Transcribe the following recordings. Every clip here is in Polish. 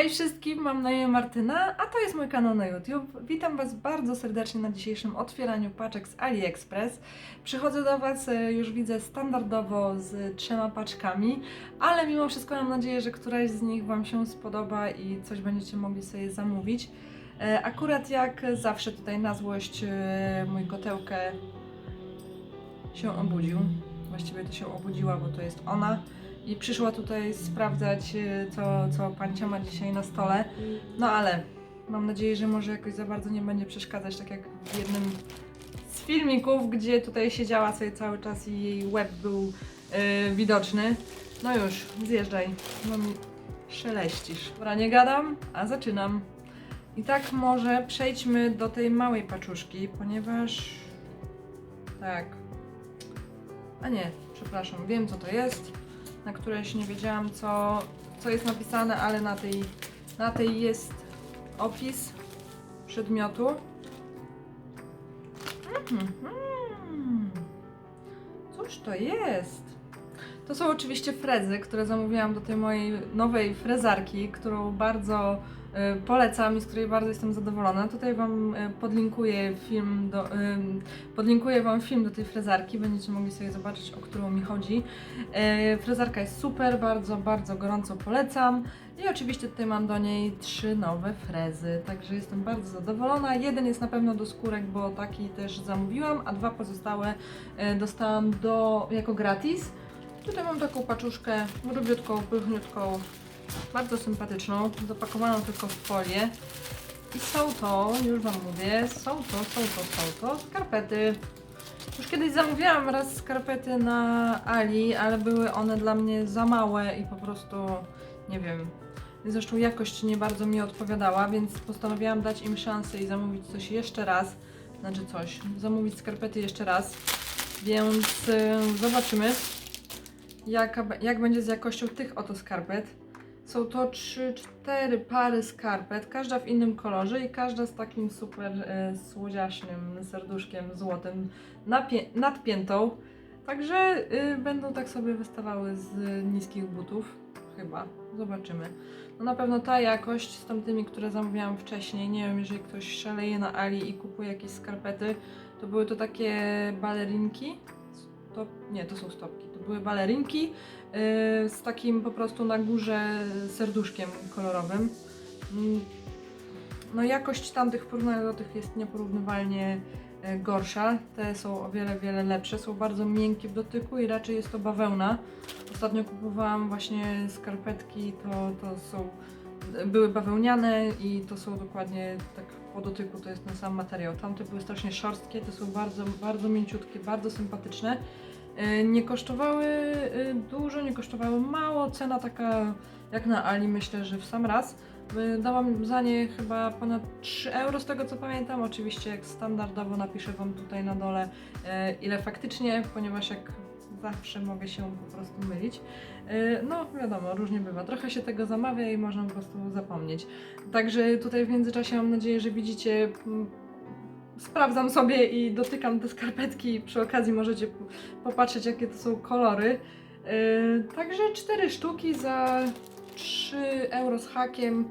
Hej wszystkim, mam na imię Martyna, a to jest mój kanał na YouTube. Witam Was bardzo serdecznie na dzisiejszym otwieraniu paczek z AliExpress. Przychodzę do Was, e, już widzę, standardowo z trzema paczkami, ale mimo wszystko mam nadzieję, że któraś z nich Wam się spodoba i coś będziecie mogli sobie zamówić. E, Akurat jak zawsze tutaj na złość e, mój kotełkę się obudził. Właściwie to się obudziła, bo to jest ona. I przyszła tutaj sprawdzać, e, co, co pancia ma dzisiaj na stole. No ale mam nadzieję, że może jakoś za bardzo nie będzie przeszkadzać, tak jak w jednym z filmików, gdzie tutaj siedziała sobie cały czas i jej łeb był e, widoczny. No już, zjeżdżaj, bo mi szeleścisz. Dobra, nie gadam, a zaczynam. I tak może przejdźmy do tej małej paczuszki, ponieważ... Tak. A nie, przepraszam, wiem co to jest. Na któreś nie wiedziałam co, co jest napisane, ale na tej, na tej jest opis przedmiotu. Mhm. Cóż to jest? To są oczywiście frezy, które zamówiłam do tej mojej nowej frezarki, którą bardzo polecam i z której bardzo jestem zadowolona. Tutaj Wam e, podlinkuję film do, ym, podlinkuję Wam film do tej frezarki, będziecie mogli sobie zobaczyć, o którą mi chodzi. Frezarka jest super, bardzo, bardzo gorąco polecam. I oczywiście tutaj mam do niej trzy nowe frezy, także jestem bardzo zadowolona. Jeden jest na pewno do skórek, bo taki też zamówiłam, a dwa pozostałe dostałam do, jako gratis. Tutaj mam taką paczuszkę grubiutką, pychniutką, bardzo sympatyczną, zapakowaną tylko w folię. I są to, już Wam mówię, są to, są to, są to skarpety. Już kiedyś zamówiłam raz skarpety na Ali, ale były one dla mnie za małe i po prostu, nie wiem, zresztą jakość nie bardzo mi odpowiadała, więc postanowiłam dać im szansę i zamówić coś jeszcze raz. Znaczy coś, zamówić skarpety jeszcze raz. Więc y, zobaczymy, jaka, be- jak będzie z jakością tych oto skarpet. Są to 3-4 pary skarpet, każda w innym kolorze i każda z takim super e, słodziaśnym serduszkiem złotym nadpiętą. Także y, będą tak sobie wystawały z niskich butów. Chyba. Zobaczymy. No na pewno ta jakość z tamtymi, które zamówiłam wcześniej. Nie wiem, jeżeli ktoś szaleje na Ali i kupuje jakieś skarpety, to były to takie balerinki. Stop, nie, to są stopki. To były balerinki z takim po prostu na górze serduszkiem kolorowym. Mm, No jakość tamtych w porównaniu do tych jest nieporównywalnie e, gorsza. Te są o wiele, wiele lepsze. Są bardzo miękkie w dotyku i raczej jest to bawełna. Ostatnio kupowałam właśnie skarpetki, to, to są były bawełniane i to są dokładnie tak po dotyku to jest ten sam materiał. Tamte były strasznie szorstkie, te są bardzo, bardzo mięciutkie, bardzo sympatyczne. E, Nie kosztowały e, dużo, nie kosztowały mało. Cena taka jak na Ali, myślę, że w sam raz. E, Dałam za nie chyba ponad 3 euro z tego co pamiętam. Oczywiście jak standardowo napiszę Wam tutaj na dole ile faktycznie, ponieważ jak zawsze mogę się po prostu mylić. No wiadomo, różnie bywa. Trochę się tego zamawia i można po prostu zapomnieć. Także tutaj w międzyczasie mam nadzieję, że widzicie sprawdzam sobie i dotykam te skarpetki przy okazji możecie popatrzeć jakie to są kolory. Yy, także cztery sztuki za 3 euro z hakiem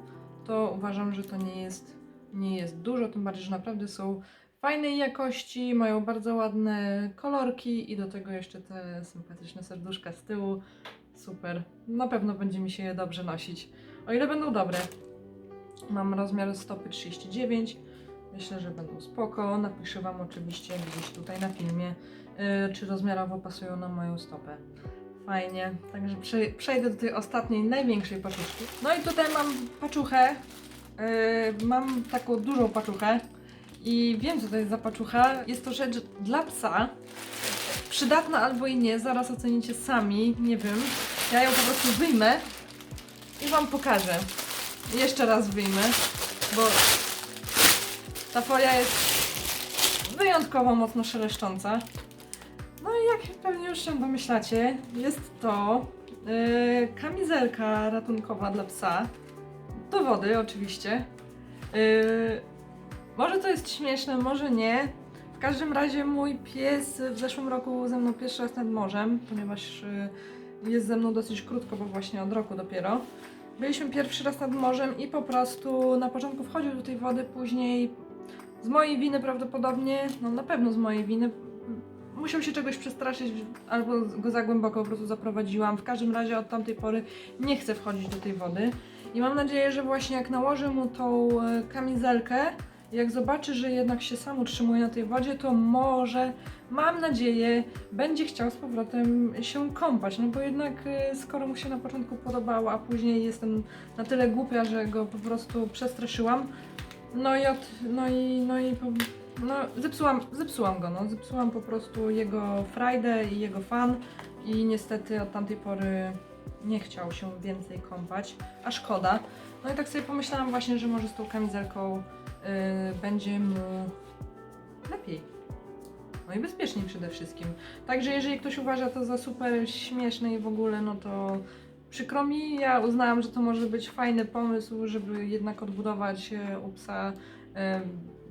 to uważam, że to nie jest, nie jest dużo, tym bardziej, że naprawdę są fajnej jakości, mają bardzo ładne kolorki i do tego jeszcze te sympatyczne serduszka z tyłu. Super. Na pewno będzie mi się je dobrze nosić. O ile będą dobre. Mam rozmiar stopy 39. Myślę, że będą spoko. Napiszę Wam oczywiście gdzieś tutaj na filmie, yy, czy rozmiarowo pasują na moją stopę. Fajnie. Także prze- przejdę do tej ostatniej, największej paczuszki. No i tutaj mam paczuchę. Yy, mam taką dużą paczuchę. I wiem, co to jest za paczucha. Jest to rzecz dla psa. Przydatna albo i nie, zaraz ocenicie sami. Nie wiem. Ja ją po prostu wyjmę i Wam pokażę. Jeszcze raz wyjmę, bo ta folia jest wyjątkowo mocno szeleszcząca. No i jak pewnie już się domyślacie, jest to yy, kamizelka ratunkowa dla psa. Do wody oczywiście. Yy, może to jest śmieszne, może nie. W każdym razie mój pies w zeszłym roku ze mną pierwszy raz nad morzem, ponieważ yy, jest ze mną dosyć krótko, bo właśnie od roku dopiero. byliśmy pierwszy raz nad morzem i po prostu na początku wchodził do tej wody, później z mojej winy prawdopodobnie, no na pewno z mojej winy, musiał się czegoś przestraszyć albo go za głęboko po prostu zaprowadziłam. W każdym razie od tamtej pory nie chcę wchodzić do tej wody. I mam nadzieję, że właśnie jak nałożę mu tą e, kamizelkę, jak zobaczy, że jednak się sam utrzymuje na tej wodzie, to może, mam nadzieję, będzie chciał z powrotem się kąpać. No bo jednak e, skoro mu się na początku podobało, a później jestem na tyle głupia, że go po prostu przestraszyłam, no i od, no i, no i po, no zepsułam, zepsułam go, no zepsułam po prostu jego frajdę i jego fan i niestety od tamtej pory nie chciał się więcej kąpać, a szkoda. No i tak sobie pomyślałam właśnie, że może z tą kamizelką y, będzie mu lepiej. No i bezpieczniej przede wszystkim. Także jeżeli ktoś uważa to za super śmieszne i w ogóle, no to przykro mi. Ja uznałam, że to może być fajny pomysł, żeby jednak odbudować e, u psa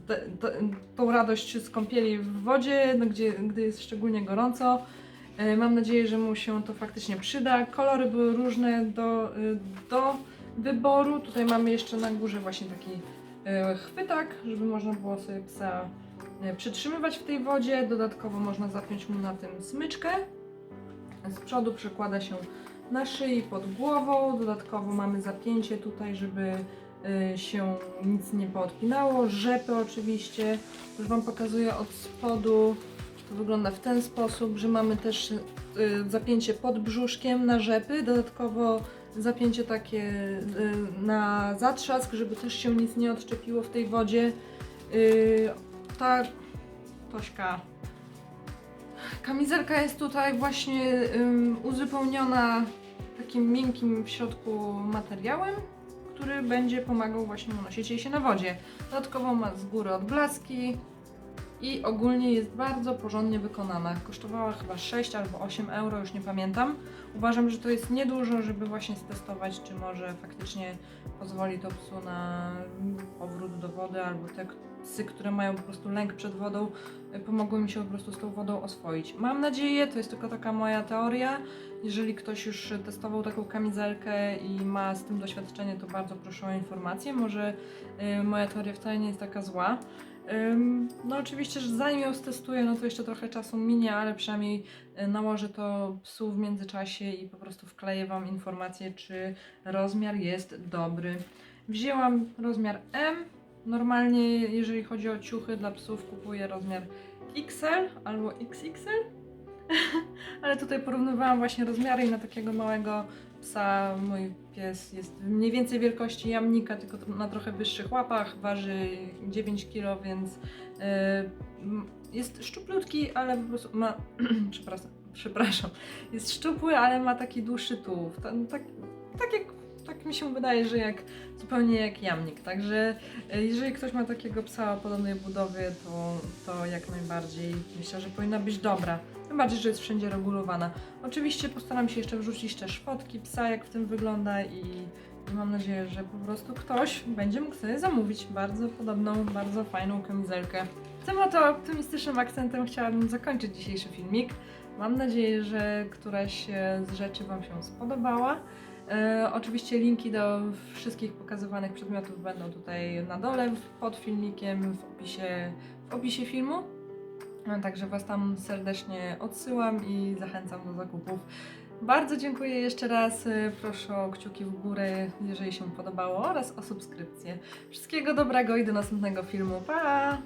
te- te- tą radość z kąpieli w wodzie, no gdzie, gdy jest szczególnie gorąco. E, Mam nadzieję, że mu się to faktycznie przyda. Kolory były różne do, e, do wyboru. Tutaj mamy jeszcze na górze właśnie taki chwytak, żeby można było sobie psa przytrzymywać w tej wodzie. Dodatkowo można zapiąć mu na tym smyczkę. Z przodu przekłada się na szyi pod głową. Dodatkowo mamy zapięcie tutaj, żeby y, się nic nie poodpinało. Rzepy oczywiście. Już Wam pokazuję od spodu. To wygląda w ten sposób, że mamy też y, zapięcie pod brzuszkiem na rzepy. Dodatkowo zapięcie takie y, na zatrzask, żeby też się nic nie odczepiło w tej wodzie. Ta Tośka Kamizelka jest tutaj właśnie ym, uzupełniona takim miękkim w środku materiałem, który będzie pomagał właśnie unosić jej się na wodzie. Dodatkowo ma z góry odblaski i ogólnie jest bardzo porządnie wykonana. Kosztowała chyba 6 albo 8 euro, już nie pamiętam. Uważam, że to jest niedużo, żeby właśnie stestować, czy może faktycznie pozwoli to psu na powrót do wody, albo te psy, które mają po prostu lęk przed wodą, y, pomogły mi się po prostu z tą wodą oswoić. Mam nadzieję, to jest tylko taka moja teoria. Jeżeli ktoś już testował taką kamizelkę i ma z tym doświadczenie, to bardzo proszę o informację. Może y, moja teoria wcale nie jest taka zła. No oczywiście, że zanim ją stestuję, no to jeszcze trochę czasu minie, ale przynajmniej y, nałożę to psu w międzyczasie i po prostu wkleję Wam informację, czy rozmiar jest dobry. Wzięłam rozmiar M. Normalnie, jeżeli chodzi o ciuchy dla psów, kupuję rozmiar XL albo XXL. Ale tutaj porównywałam właśnie rozmiary i na takiego małego psa mój pies jest mniej więcej wielkości jamnika, tylko na trochę wyższych łapach, waży 9 kg, więc yy, jest szczuplutki, ale po prostu ma, przepraszam, przepraszam, jest szczupły, ale ma taki dłuższy tułów. Ta- Tak, tak jak, tak mi się wydaje, że jak zupełnie jak jamnik, także e, jeżeli ktoś ma takiego psa o podobnej budowie, to, to jak najbardziej myślę, że powinna być dobra. Tym bardziej, że jest wszędzie regulowana. Oczywiście postaram się jeszcze wrzucić też fotki psa, jak w tym wygląda i, i mam nadzieję, że po prostu ktoś będzie mógł sobie zamówić bardzo podobną, bardzo fajną kamizelkę. Tym oto optymistycznym akcentem chciałabym zakończyć dzisiejszy filmik. Mam nadzieję, że któraś z rzeczy Wam się spodobała. E, oczywiście linki do wszystkich pokazywanych przedmiotów będą tutaj na dole pod filmikiem, w opisie, w opisie filmu. E, Także Was tam serdecznie odsyłam i zachęcam do zakupów. Bardzo dziękuję jeszcze raz. e, Proszę o kciuki w górę, jeżeli się podobało, oraz o subskrypcję. Wszystkiego dobrego i do następnego filmu. Pa!